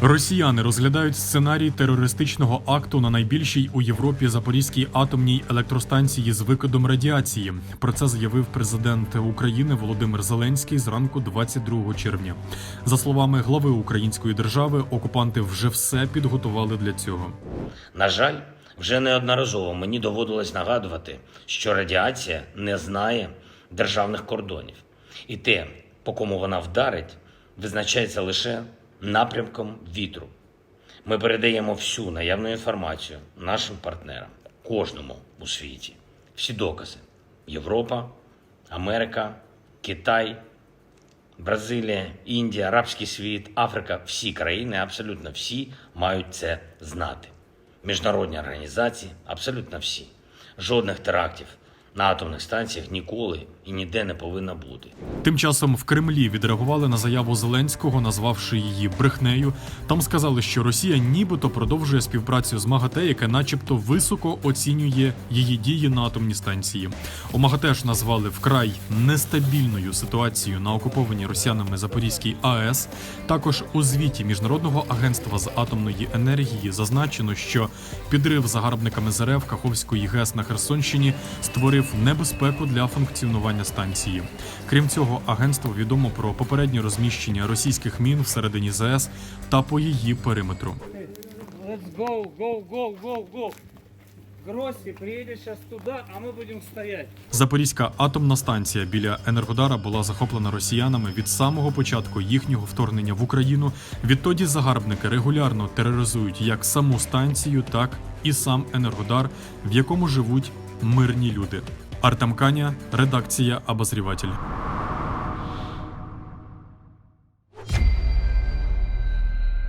Росіяни розглядають сценарій терористичного акту на найбільшій у Європі Запорізькій атомній електростанції з викидом радіації. Про це заявив президент України Володимир Зеленський зранку 22 червня. За словами глави української держави, окупанти вже все підготували для цього. На жаль, вже неодноразово мені доводилось нагадувати, що радіація не знає державних кордонів, і те, по кому вона вдарить, визначається лише напрямком вітру. Ми передаємо всю наявну інформацію нашим партнерам, кожному у світі. Всі докази: Європа, Америка, Китай, Бразилія, Індія, Арабський світ, Африка, всі країни, абсолютно всі мають це знати. Міжнародні організації, абсолютно всі. Жодних терактів на атомних станціях ніколи і ніде не повинно бути. Тим часом в Кремлі відреагували на заяву Зеленського, назвавши її брехнею. Там сказали, що Росія нібито продовжує співпрацю з МАГАТЕ, яке, начебто, високо оцінює її дії на атомній станції. У МАГАТЕ ж назвали вкрай нестабільною ситуацію на окупованій росіянами Запорізькій АЕС. Також у звіті міжнародного агентства з атомної енергії зазначено, що підрив загарбниками з РФ Каховської ГЕС на Херсонщині створив небезпеку для функціонування станції. Крім цього, агентство відомо про попереднє розміщення російських мін всередині ЗАЕС та по її периметру. Let's go, go, go, go, go. Гросси приедет сейчас туда, а мы будем стоять. Запорізька атомна станція біля Енергодара була захоплена росіянами від самого початку їхнього вторгнення в Україну. Відтоді загарбники регулярно тероризують як саму станцію, так і сам Енергодар, в якому живуть мирні люди. Артем Каня, редакція Обозріватель.